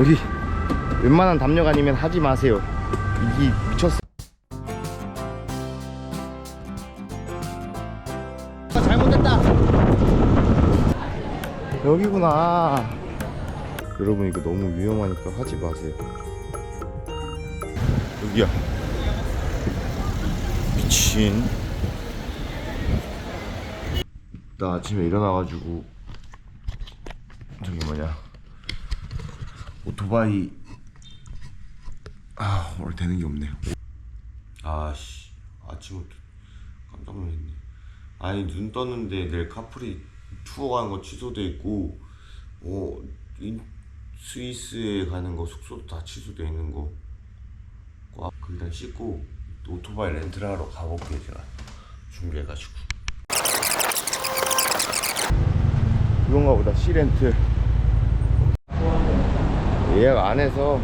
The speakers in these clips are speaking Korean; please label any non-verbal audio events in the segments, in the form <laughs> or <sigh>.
여기 웬만한 담력 아니면 하지 마세요. 이게 미쳤어. 아, 잘못됐다. 여기구나. 여러분 이거 너무 위험하니까 하지 마세요. 여기야. 미친. 나 아침에 일어나가지고 저기 뭐냐 오토바이. 아 오늘 되는 게 없네. 아씨. 아침부터 깜짝 놀랐네. 아니 눈 떴는데 내일 카프리 투어 가는 거 취소돼 있고 어 인, 스위스에 가는 거 숙소도 다 취소돼 있는 거. 꽉, 그 일단 씻고 또 오토바이 렌트를 하러 가볼게요 제가. 준비해가지고. 그건가 보다 C렌트 예약 안 해서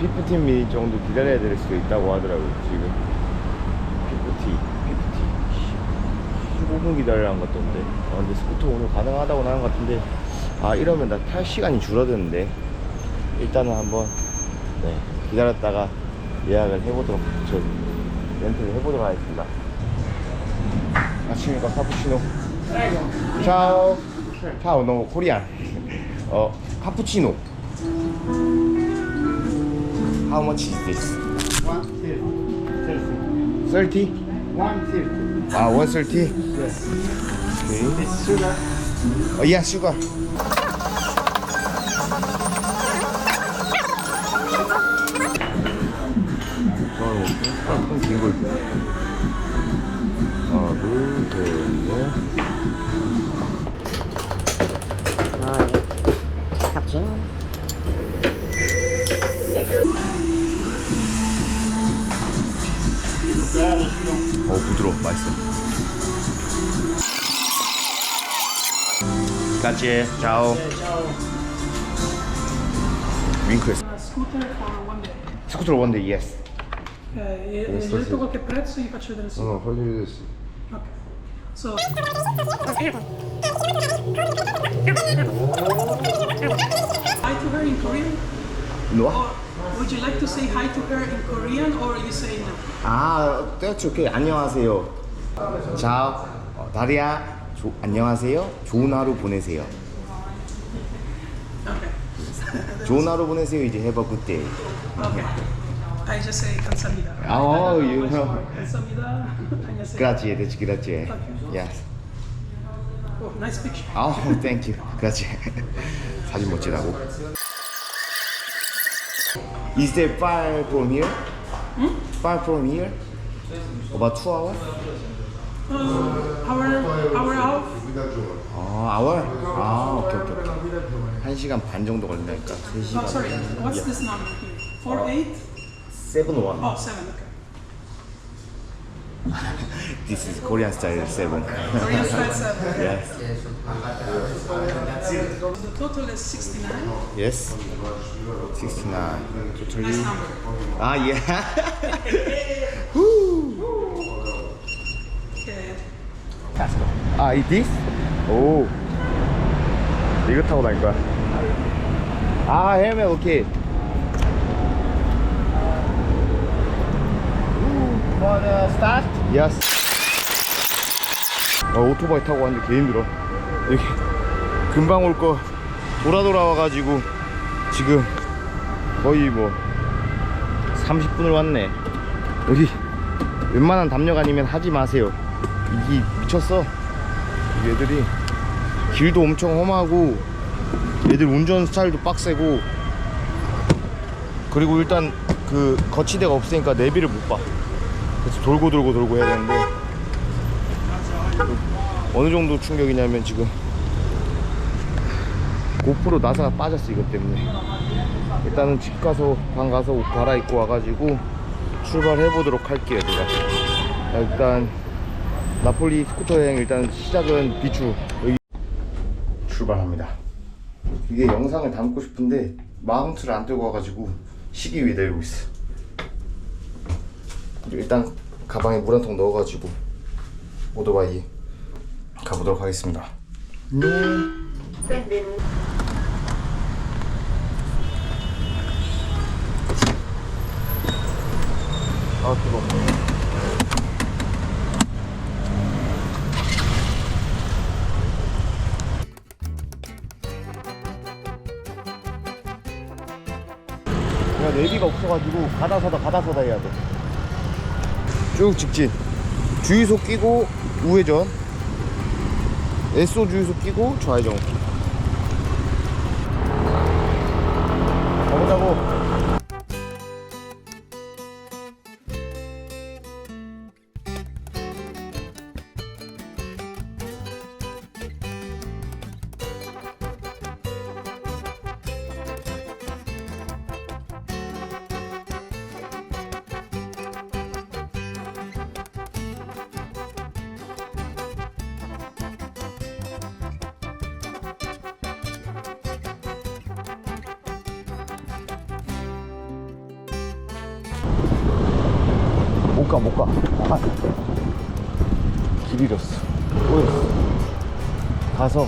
15 미니 정도 기다려야 될 수도 있다고 하더라고요 지금. 50, 50 15분 기다리라는 것 같던데. 아, 근데 스쿠터 오늘 가능하다고 하는 것 같은데. 아 이러면 나 탈 시간이 줄어드는데. 일단은 한번 네, 기다렸다가 예약을 해보도록 저 렌트를 해보도록 하겠습니다. 아침이니까 카푸치노. 차오. 차오 너무 코리안. <laughs> 어 카푸치노 How much is this? 30? 130. 아, 130? Yes. Okay. This sugar. 어, yeah, sugar. 있고. 하나, 둘, 셋, 넷. cappuccino. 어, 부드러워. 맛있어. 같이, 짜오. 윙크했어. Una scooter for one day. 스쿠터 원데. Eh, e, e sì. qualche prezzo gli faccio vedere subito. 어, 헐리우드 Ok. So, hi to her in Korean? 노아? Or would you like to say hi to her in Korean or you say no? 아, that's okay. 안녕하세요. 자, 어, 다리야. 조, 안녕하세요. 좋은 하루 보내세요. Okay. 좋은 하루 보내세요. 이제 have a good day. Okay. I just say 감사합니다. Oh, you know. 감사합니다. 안녕하세요. Grazie, that's grazie. Yes. Oh, nice picture. Oh, thank you. Grazie. 사진 멋지다고. Is that far from here? Far from here? About two hours? Uh, hour, hour out. 아, hour? 아, 오케이, 오케이, 오케이. 한 시간 반 정도 걸린다니까. 세 Oh, 시간. sorry. What's this number here? Four eight. Seven one. Oh, seven. Okay. <laughs> This is Korean style seven. Korean style seven. <laughs> yes. The total is sixty-nine. Yes. 69. Totally. Nice number. Ah, yeah. <laughs> Okay. 아, 이 this? 오. 이거 타고 다닐 거야. 아, 헬멧 오케이. For The start? Yes. 어, 오토바이 타고 왔는데 개 힘들어. 여기 금방 올 거 돌아 돌아와가지고 지금 거의 뭐 30분을 왔네. 여기 웬만한 담력 아니면 하지 마세요. 이게 미쳤어. 얘들이 길도 엄청 험하고 얘들 운전 스타일도 빡세고 그리고 일단 그 거치대가 없으니까 내비를 못 봐. 그래서 돌고 돌고 돌고 해야 되는데 어느 정도 충격이냐면 지금 고프로 나사가 빠졌어 이것 때문에. 일단은 집 가서 방 가서 옷 갈아입고 와가지고 출발해 보도록 할게요 제가. 자, 일단 나폴리 스쿠터 여행 일단 시작은 비추. 여기 출발합니다. 이게 영상을 담고 싶은데 마운트를 안 들고 와가지고 시기 위에 내리고 있어 일단 가방에 물 한 통 넣어가지고 오토바이 가보도록 하겠습니다. 네. 아 뜨거. 내가 내비가 없어가지고 가다 서다 가다 서다 해야 돼. 쭉 직진. 주유소 끼고 우회전. SO 주유소 끼고 좌회전. 못 가. 아, 길 잃었어. 꼬였어. 가서.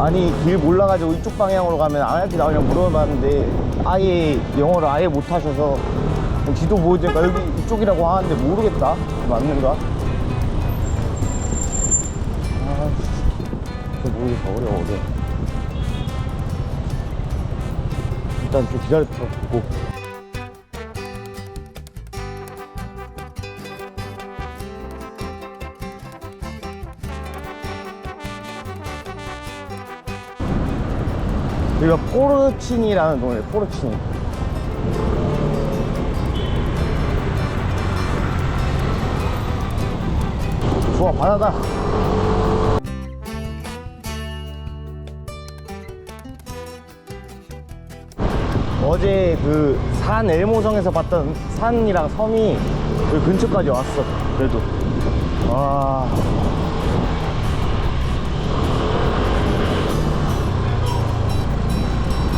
아니, 길 몰라가지고 이쪽 방향으로 가면 아날피 나오냐고 물어봤는데, 아예 영어를 아예 못 하셔서, 지도 보여주니까 여기 이쪽이라고 하는데 모르겠다. 맞는가? 아, 저 모르겠어. 어려워, 어려워. 일단 좀 기다려보고. 여기가 포르치니라는 동네 포르치니. 좋아 바다다 어제 그 산 엘모성에서 봤던 산이랑 섬이 그 근처까지 왔어 그래도 와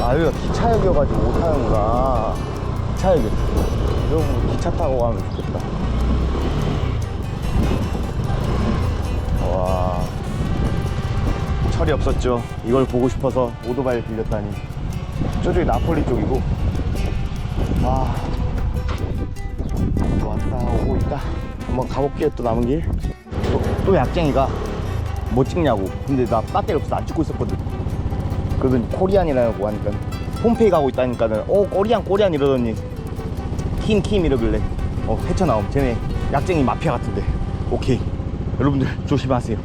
아, 여기가 기차역이어가지고 못하는구나. 기차역이었어. 여러분, 기차 타고 가면 좋겠다. 와. 철이 없었죠. 이걸 보고 싶어서 오토바이를 빌렸다니. 저쪽이 나폴리 쪽이고. 아. 왔다, 오고 있다. 한번 가볼게요, 또 남은 길. 또, 또 약쟁이가 뭐 찍냐고. 근데 나 배터리 없어서 안 찍고 있었거든. 그러더니 코리안이라고 하니까 홈페이 가고 있다니까는 어 코리안 코리안 이러더니 킴킴 이러길래 어 헤쳐나옴 쟤네 약쟁이 마피아 같은데 오케이 여러분들 조심하세요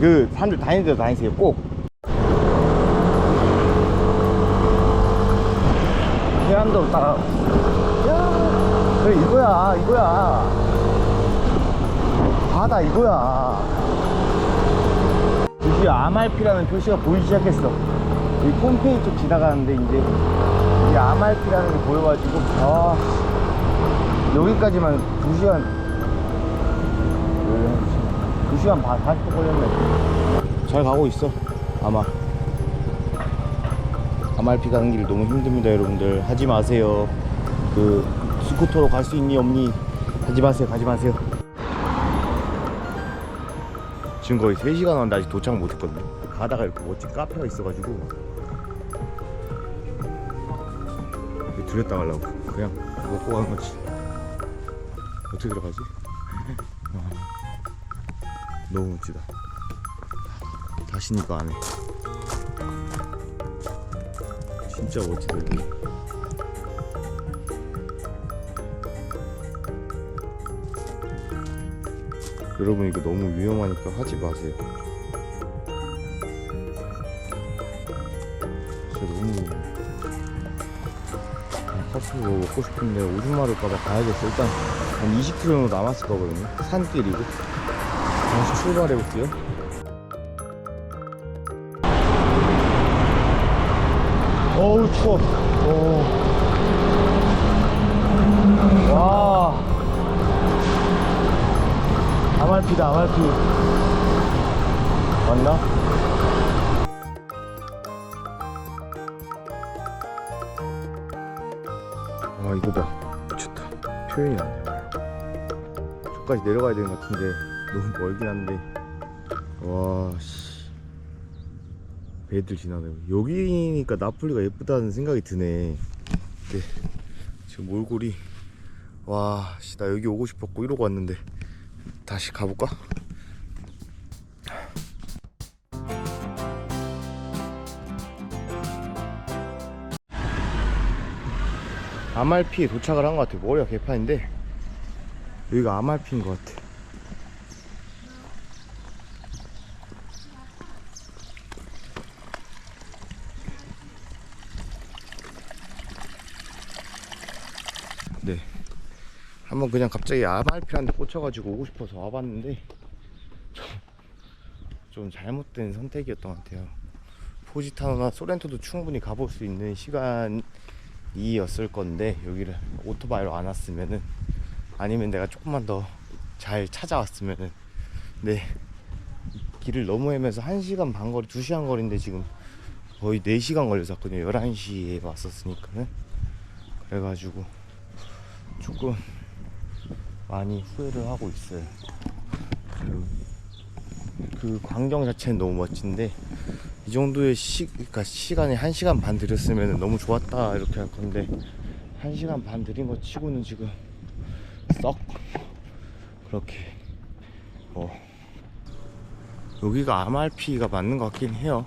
그 사람들 다니는 데로 다니세요 꼭 해안도로 따라 야 그래 이거야 이거야 바다 이거야 드디어 아말피라는 표시가 보이기 시작했어. 이 폼페이 쪽 지나가는데 이제 이 아말피라는 게 보여가지고 아 여기까지만 2시간 2시간 반 40분 걸렸네. 잘 가고 있어. 아마 아말피 가는 길 너무 힘듭니다, 여러분들. 하지 마세요. 그 스쿠터로 갈 수 있니 없니 하지 마세요. 가지 마세요. 지금 거의 3시간 왔는데 아직 도착 못했거든요 가다가 이렇게 멋진 카페가 있어가지고 여기 들렸다 가려고 그냥 먹고 가는 거지 어떻게 들어가지? <laughs> 아, 너무 멋지다 다시니까 안해 진짜 멋지다 여기 여러분 이거 너무 위험하니까 하지 마세요. 진짜 너무. 커피 뭐 먹고 싶은데 오줌 마를까봐 가야겠어. 일단 한 20km 정도 남았을 거거든요. 산길이고. 다시 출발해 볼게요. 어우 추워. 오. 와. 아말피다 아말피 맞나? 아 이거다 미쳤다 표현이 안 돼. 저까지 내려가야 되는 것 같은데 너무 멀긴 한데 와 씨 배들 지나다요 여기니까 나폴리가 예쁘다는 생각이 드네 근데 지금 몰골이 와, 씨, 나 여기 오고 싶었고 이러고 왔는데 다시 가볼까? 아말피에 도착을 한 것 같아. 머리가 개판인데 여기가 아말피인 것 같아. 네. 한번 그냥 갑자기 아말피라는 데 꽂혀가지고 오고 싶어서 와봤는데 좀, 좀 잘못된 선택이었던 것 같아요. 포지타노나 소렌토도 충분히 가볼 수 있는 시간이었을 건데 여기를 오토바이로 안 왔으면은 아니면 내가 조금만 더 잘 찾아왔으면은 네 길을 너무 헤매서 1시간 반 거리, 2시간 거리인데 지금 거의 4시간 걸려서 왔거든요. 11시에 왔었으니까는 그래가지고 조금 많이 후회를 하고 있어요. 그, 그 광경 자체는 너무 멋진데 이 정도의 시, 그러니까 시간에 한 시간 반 들였으면 너무 좋았다 이렇게 할 건데 한 시간 반 들인 거 치고는 지금 썩 그렇게 뭐 여기가 아말피가 맞는 것 같긴 해요.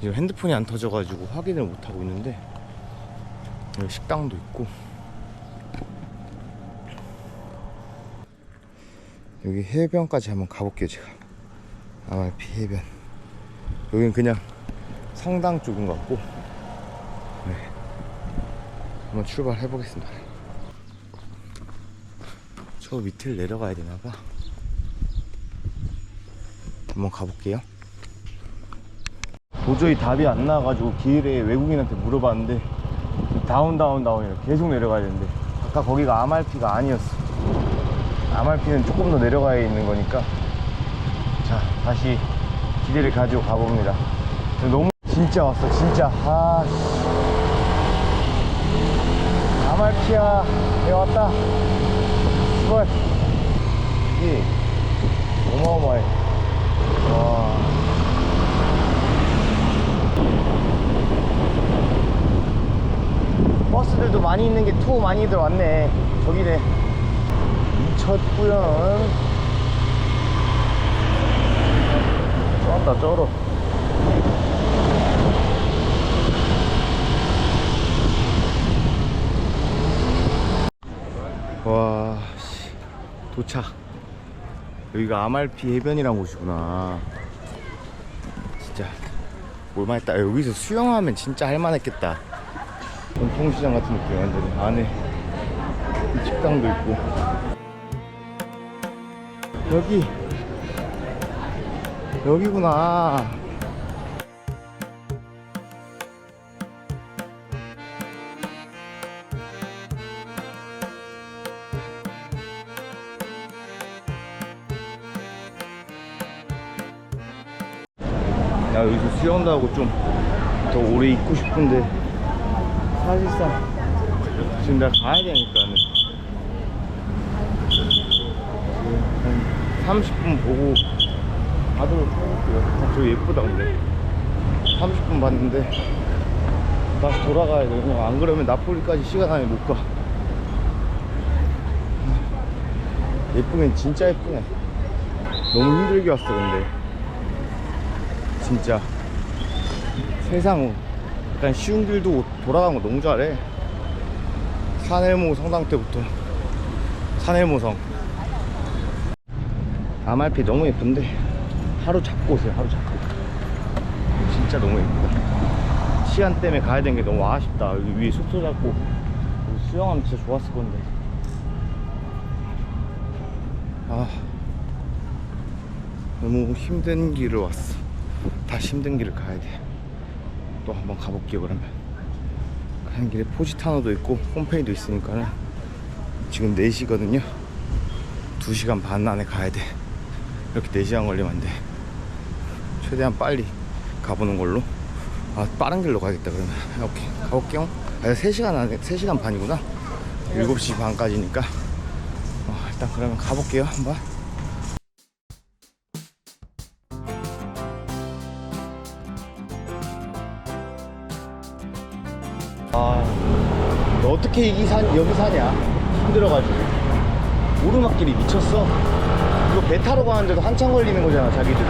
지금 핸드폰이 안 터져가지고 확인을 못 하고 있는데 여기 식당도 있고 여기 해변까지 한번 가볼게요 제가. 아말피 해변. 여긴 그냥 성당 쪽인 것 같고. 네. 한번 출발해 보겠습니다. 저 밑을 내려가야 되나봐. 한번 가볼게요. 도저히 답이 안 나와가지고 길에 외국인한테 물어봤는데 다운 다운 다운이라 계속 내려가야 되는데 아까 거기가 아말피가 아니었어 아말피는 조금 더 내려가야 있는 거니까. 자 다시 기대를 가지고 가봅니다. 너무 진짜 왔어 진짜. 아 씨. 아말피야 내가 왔다. 수고해 이게 어마어마해. 와. 버스들도 많이 있는 게 투어 많이들 왔네. 저기네 미쳤구연 쩐다 쩔어 와 씨, 도착. 여기가 아말피 해변이란 곳이구나. 진짜 볼만했다. 여기서 수영하면 진짜 할만했겠다. 전통시장 같은 느낌 완전히. 안에. 식당도 있고 여기. 여기구나. 나 여기서 수영도 하고 좀 더 오래 있고 싶은데. 사실상. 지금 내가 가야 되니까는 한 30분 보고 가도록 해볼게요. 아, 저 예쁘다 근데 30분 봤는데 다시 돌아가야 돼. 그냥 안 그러면 나폴리까지 시간 안에 못 가. 예쁘긴 진짜 예쁘네. 너무 힘들게 왔어 근데 진짜 세상 약간 쉬운 길도 돌아가는 거 너무 잘해. 산엘모 성당 때부터 산엘모성 아말피 너무 예쁜데 하루 잡고 오세요 하루 잡고. 진짜 너무 예쁘다. 시간 때문에 가야 되는 게 너무 아쉽다. 여기 위에 숙소 잡고. 수영하면 진짜 좋았을 건데. 아 너무 힘든 길을 왔어. 다시 힘든 길을 가야 돼또 한번 가볼게요 그러면. 가는 길에 포지타노도 있고 홈페이도 있으니까는 지금 4시거든요. 2시간 반 안에 가야 돼 이렇게 4시간 걸리면 안돼. 최대한 빨리 가보는 걸로. 아 빠른 길로 가야겠다 그러면. 오케이. 가볼게요. 아 3시간 안에 3시간 반이구나. 7시 반까지니까. 어, 일단 그러면 가볼게요 한번. 아, 너 어떻게 이기 산, 여기 사냐? 힘들어가지고. 오르막길이 미쳤어. 이거 배 타러 가는데도 한참 걸리는 거잖아, 자기들도.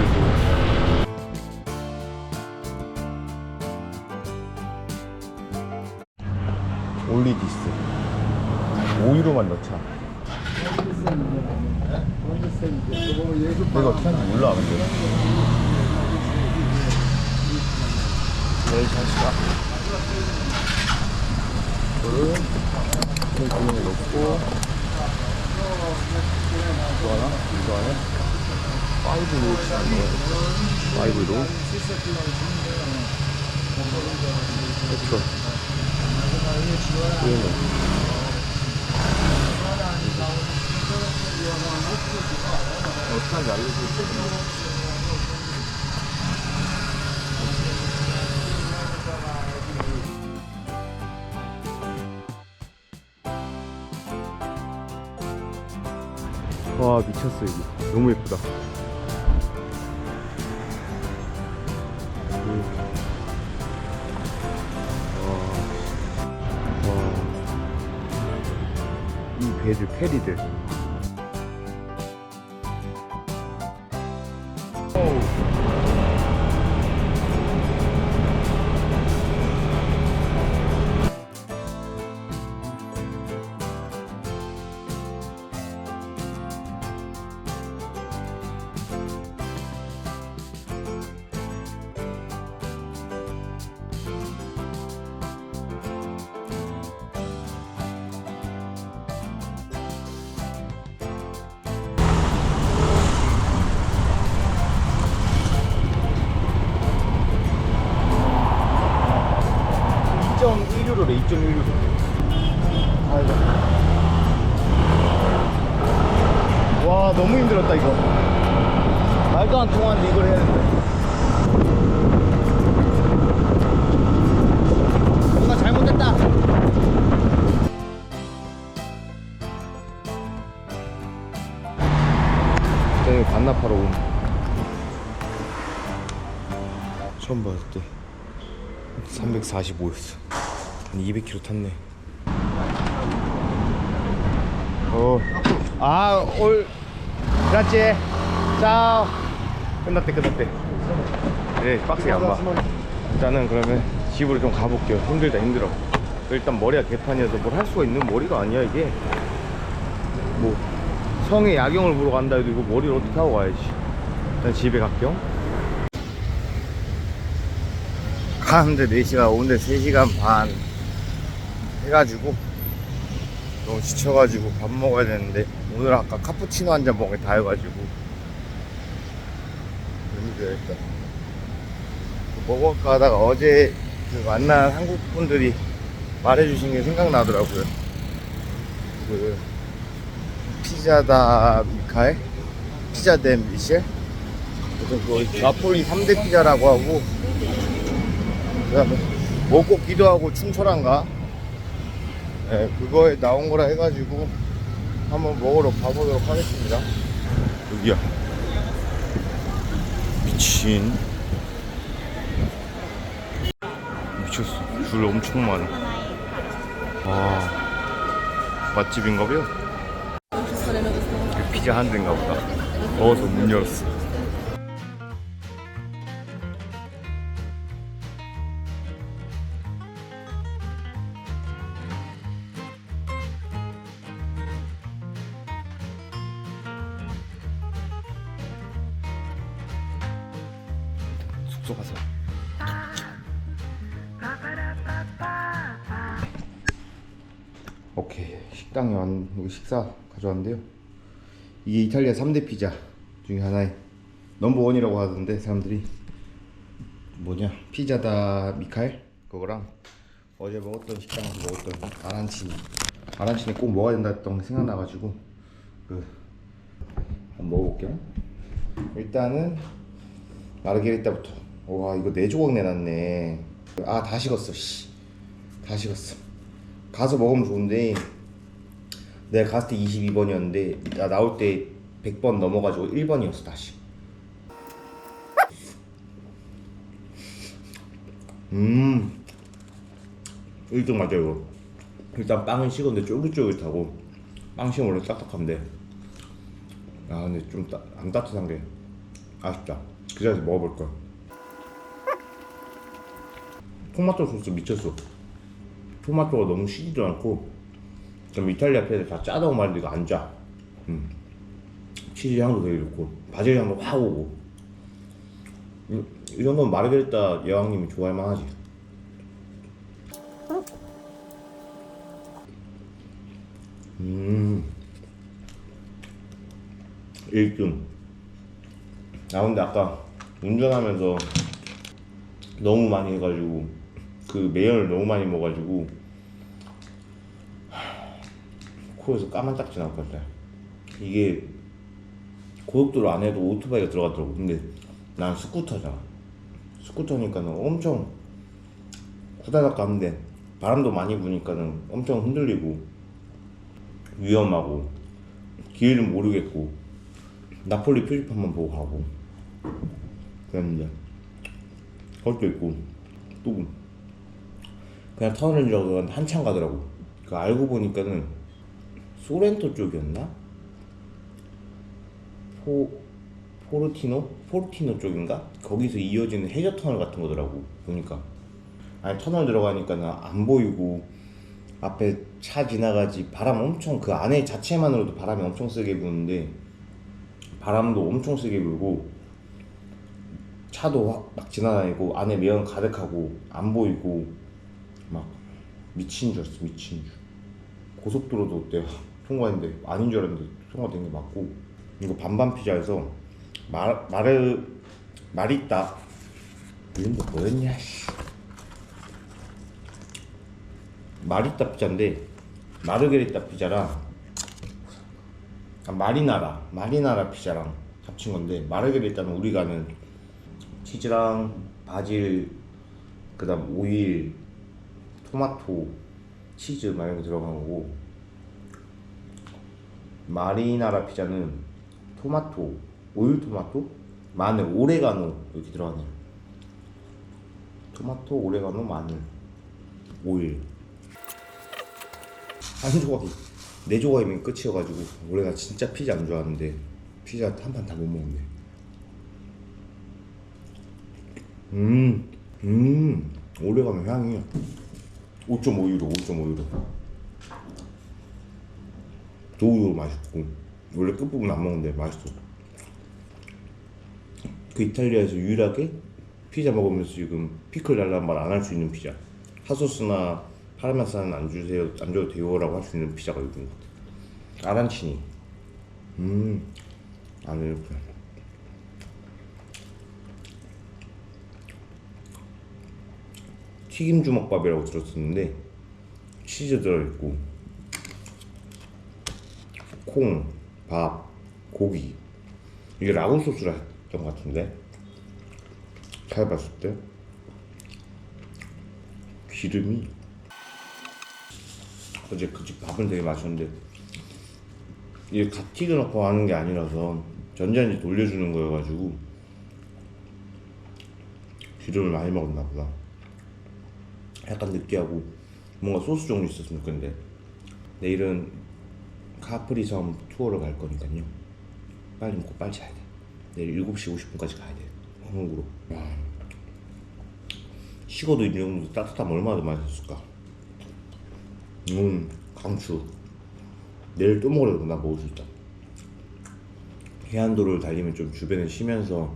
올리디스. 오이로만 넣자. 내가 어떻게 하는지 몰라, 근데. 제일 샷이다. 이거를 콩콩을 넣고 이거 하나, 이거 하나? 파이브로 치는 거 파이브로? 그렇죠 그러면 어떻게 하는지 알려주세요 와 미쳤어 이게. 너무 예쁘다. 이 배들 페리들. 로 힘들었다 이거 말도 안 통하는데 이걸 해야 된다 뭔가 잘못됐다 저희 반납하러 온 처음 봤을 때 345였어. 한 200km 탔네. 어. 아, 올. 그렇지. 짜오. 끝났대, 끝났대. 네, 빡세게 안 봐. 일단은 그러면 집으로 좀 가볼게요. 힘들다, 힘들어. 일단 머리가 개판이어서 뭘 할 수가 있는 머리가 아니야, 이게. 뭐, 성에 야경을 보러 간다 해도 이거 머리를 어떻게 하고 가야지. 일단 집에 갈게요. 가는데 4시간 오는데 3시간 반 해가지고 너무 지쳐가지고 밥 먹어야 되는데 오늘 아까 카푸치노 한 잔 먹은 게 다여가지고 힘들었다. 먹을까 하다가 어제 그 만난 한국 분들이 말해주신 게 생각나더라고요. 그 피자다 미카엘? 피자 댐 미셸? 그래서 그 나폴리 3대 피자라고 하고 그다음에 먹고 기도하고 춤춰란가? 네, 그거에 나온 거라 해가지고 한번 먹으러 가보도록 하겠습니다. 여기야. 미친. 미쳤어. 줄 엄청 많아. 와. 맛집인가 봐요. 피자 한 대인가 보다. 더워서 문 열었어 여기 식사 가져왔는데요. 이게 이탈리아 3대 피자 중에 하나의 넘버원이라고 하던데 사람들이 뭐냐 피자다 미카엘? 그거랑 어제 먹었던 식당에서 먹었던 아란치니. 아란치니 꼭 먹어야 된다 했던 게 생각나가지고 그 한번 먹어볼게요. 일단은 마르게리따부터. 와 이거 네 조각 내놨네. 아 다 식었어 씨 다 식었어. 가서 먹으면 좋은데 내가 갔을 때 22번이었는데 나 나올 때 100번 넘어가지고 1번이었어 다시. 음. 1등 맞아 이거. 일단 빵은 식었는데 쫄깃쫄깃하고 빵 식으면 원래 딱딱한데. 아 근데 좀 안 따뜻한 게 아쉽다. 그 자리에서 먹어볼걸. 토마토 소스 미쳤어. 토마토가 너무 시지도 않고 좀 이탈리아 피자 다 짜다고 말했는데 이거 안 짜. 음. 치즈 향도 되게 좋고 바질 향도 확 오고 이, 이 정도면 마르게리타 여왕님이 좋아할 만하지 음 1등 아 근데 아까 운전하면서 너무 많이 해가지고 그 매연을 너무 많이 먹어가지고 코에서 까만 딱지 나올 것 같아. 이게 고속도로 안에도 오토바이가 들어가더라고. 근데 난 스쿠터잖아. 스쿠터니까는 엄청 후다닥 가는데 바람도 많이 부니까는 엄청 흔들리고 위험하고 길은 모르겠고 나폴리 표지판만 보고 가고 그랬는데 그것도 있고 또 그냥 알고 한참 가더라고. 그 알고 보니까는 소렌토 쪽이었나? 포 포르티노? 포르티노 쪽인가? 거기서 이어지는 해저 터널 같은 거더라고 보니까 아니 터널 들어가니까는 안 보이고 앞에 차 지나가지 바람 엄청 그 안에 자체만으로도 바람이 엄청 세게 부는데 바람도 엄청 세게 불고 차도 확막 지나다니고 안에 매연 가득하고 안 보이고 막 미친 줄 알았어 미친 줄 고속도로도 내가 통과했는데 아닌 줄 알았는데 통과된 게 맞고 이거 반반 피자에서 마, 마르 마리따 이름도 뭐였냐 씨. 마리따 피자인데 마르게리따 피자랑 아, 마리나라 마리나라 피자랑 합친 건데 마르게리따는 우리가 아는 치즈랑 바질 그다음 오일 토마토 치즈 막 이런 거 들어간 거고 마리나라 피자는 토마토 오일 토마토? 마늘 오레가노 이렇게 들어가네요. 토마토 오레가노 마늘 오일. 한 조각이 네 조각이면 끝이어가지고 원래 나 진짜 피자 안 좋아하는데 피자 한 판 다 못 먹었네. 음, 음, 오래가면 향이 5.5유로, 5.5유로. 도우유로 맛있고, 원래 끝부분 안 먹는데 맛있어. 그 이탈리아에서 유일하게 피자 먹으면서 지금 피클 달라는 말 안 할 수 있는 피자. 핫소스나 파르메산은 안 주세요, 안 줘도 돼요라고 할 수 있는 피자가 것 같아. 아란치니. 음, 안에 이렇게. 튀김 주먹밥이라고 들었었는데 치즈 들어있고 콩, 밥, 고기. 이게 라구 소스라 했던 것 같은데? 잘 봤을 때? 기름이? 어제 그 집 밥은 되게 맛있는데 이게 갓 튀겨 놓고 하는 게 아니라서 전자레인지 돌려주는 거여가지고 기름을 많이 먹었나 보다. 약간 느끼하고 뭔가 소스 종류 있었으면 좋겠는데. 내일은 카프리 섬 투어를 갈 거니까요. 빨리 먹고 빨리 자야 돼. 내일 7시 50분까지 가야 돼. 한국으로. 와. 식어도 이 정도 따뜻하면 얼마나 더 맛있을까? 음 강추. 내일 또 먹으려고 나 먹을 수 있다. 해안도로를 달리면 좀 주변에 쉬면서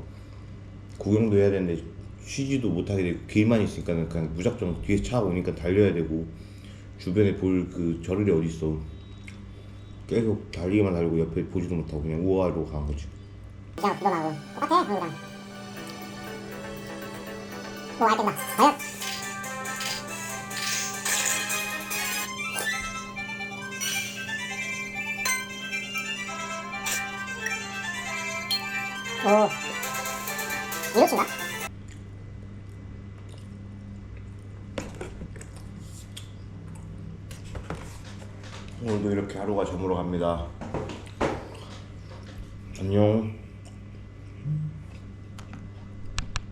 구경도 해야 되는데 쉬지도 못하게 되고 길만 있으니까 그냥 무작정 뒤에 차 오니까 달려야 되고 주변에 볼 그 저를이 어디 있어 계속 달리기만 달리고 옆에 보지도 못하고 그냥 우아하러 간 거지. 그냥 불어나고 똑같아 한국이랑. 뭐알 땐다 과연